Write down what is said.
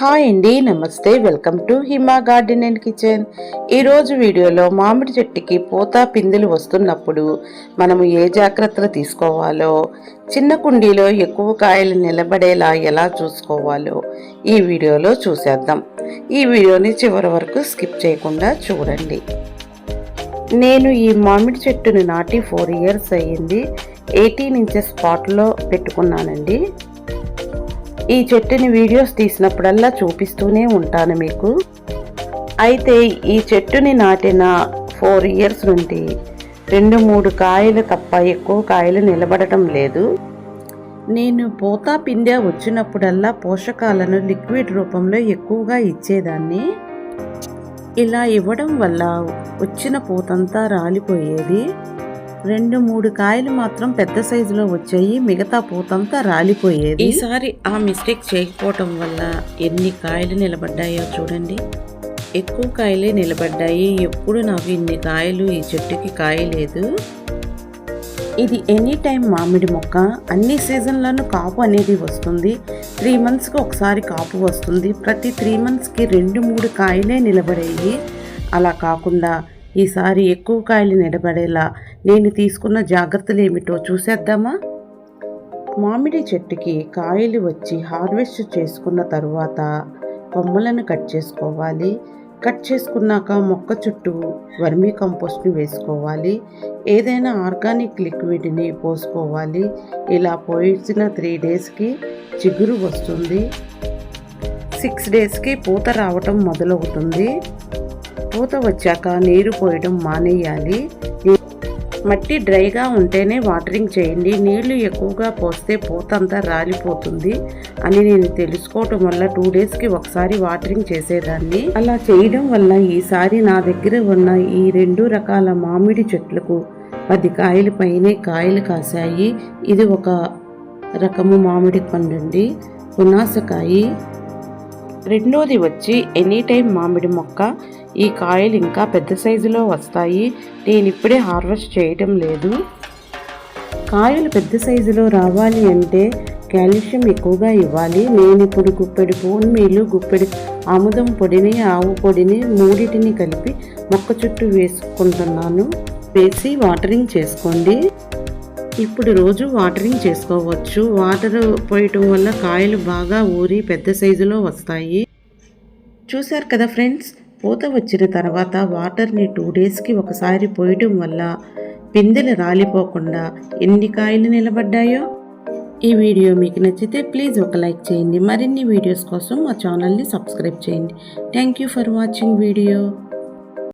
Hi అండి నమస్తే welcome to Hima garden and kitchen. ఈరోజు వీడియోలో మామిడి చెట్టుకి పూత పిందెలు వస్తున్నప్పుడు మనము ఏ జాగ్రత్తలు తీసుకోవాలో చిన్న కుండీలో ఎక్కువ కాయలు నిలబడేలా ఎలా చూసుకోవాలో ఈ వీడియోలో చూసేద్దాం. ఈ వీడియోని చివరి వరకు స్కిప్ చేయకుండా చూడండి. నేను ఈ మామిడి చెట్టుని నాటి ఫోర్ ఇయర్స్ అయ్యింది. ఎయిటీన్ ఇంచెస్ స్పాట్లో పెట్టుకున్నానండి. ఈ చెట్టుని వీడియోస్ తీసినప్పుడల్లా చూపిస్తూనే ఉంటాను మీకు. అయితే ఈ చెట్టుని నాటిన ఫోర్ ఇయర్స్ నుండి రెండు మూడు కాయలు తప్ప ఎక్కువ కాయలు నిలబడటం లేదు. నేను పోతా పిందె వచ్చినప్పుడల్లా పోషకాలను లిక్విడ్ రూపంలో ఎక్కువగా ఇచ్చేదాన్ని. ఇలా ఇవ్వడం వల్ల వచ్చిన పూతంతా రాలిపోయేది. రెండు మూడు కాయలు మాత్రం పెద్ద సైజులో వచ్చాయి. మిగతా పూతంతా రాలిపోయేది. ఈసారి ఆ మిస్టేక్ చేయకపోవటం వల్ల ఎన్ని కాయలు నిలబడ్డాయో చూడండి. ఎక్కువ కాయలే నిలబడ్డాయి. ఎప్పుడు నాకు ఇన్ని కాయలు ఈ చెట్టుకి కాయలేదు ఇది ఎనీ టైం మామిడి మొక్క. అన్ని సీజన్లను కాపు అనేది వస్తుంది. త్రీ మంత్స్కి ఒకసారి కాపు వస్తుంది. ప్రతి త్రీ మంత్స్కి రెండు మూడు కాయలే నిలబడేవి అలా కాకుండా ఈసారి ఎక్కువ కాయలు నిలబడేలా నేను తీసుకున్న జాగ్రత్తలు ఏమిటో చూసేద్దామా? మామిడి చెట్టుకి కాయలు వచ్చి హార్వెస్ట్ చేసుకున్న తరువాత కొమ్మలను కట్ చేసుకోవాలి. కట్ చేసుకున్నాక మొక్క చుట్టూ వర్మీ కంపోస్ట్ని వేసుకోవాలి. ఏదైనా ఆర్గానిక్ లిక్విడ్ని పోసుకోవాలి. ఇలా పోయించిన త్రీ డేస్కి చిగురు వస్తుంది. సిక్స్ డేస్కి పూత రావటం మొదలవుతుంది. పూత వచ్చాక నీరు పోయడం మానేయాలి. మట్టి డ్రైగా ఉంటేనే వాటరింగ్ చేయండి. నీళ్ళు ఎక్కువగా పోస్తే పూత అంతా రాలిపోతుంది అని నేను తెలుసుకోవటం వల్ల టూ డేస్కి ఒకసారి వాటరింగ్ చేసేదాన్ని. అలా చేయడం వల్ల ఈసారి నా దగ్గర ఉన్న ఈ రెండు రకాల మామిడి చెట్లకు పది కాయల పైనే కాయలు కాసాయి ఇది ఒక రకము మామిడి పండండి. పునాసకాయి రెండోది వచ్చి ఎనీ టైం మామిడి మొక్క. ఈ కాయలు ఇంకా పెద్ద సైజులో వస్తాయి. నేను ఇప్పుడే హార్వెస్ట్ చేయటం లేదు. కాయలు పెద్ద సైజులో రావాలి అంటే కాల్షియం ఎక్కువగా ఇవ్వాలి. నేను ఇప్పుడు గుప్పెడు బోన్ మీలు ఆముదం పొడిని ఆవు పొడిని మూడిటిని కలిపి మొక్క చుట్టూ వేసుకుంటున్నాను. వేసి వాటరింగ్ చేసుకోండి. ఇప్పుడు రోజు వాటరింగ్ చేసుకోవచ్చు. వాటర్ పోయటం వల్ల కాయలు బాగా ఊరి పెద్ద సైజులో వస్తాయి. చూశారు కదా ఫ్రెండ్స్? పూత వచ్చిన తర్వాత వాటర్ని టూ డేస్కి ఒకసారి పోయటం వల్ల పిందెలు రాలిపోకుండా ఎన్ని కాయలు నిలబడ్డాయో? ఈ వీడియో మీకు నచ్చితే ప్లీజ్ ఒక లైక్ చేయండి. మరిన్ని వీడియోస్ కోసం మా ఛానల్ని సబ్స్క్రైబ్ చేయండి. Thank you for watching video.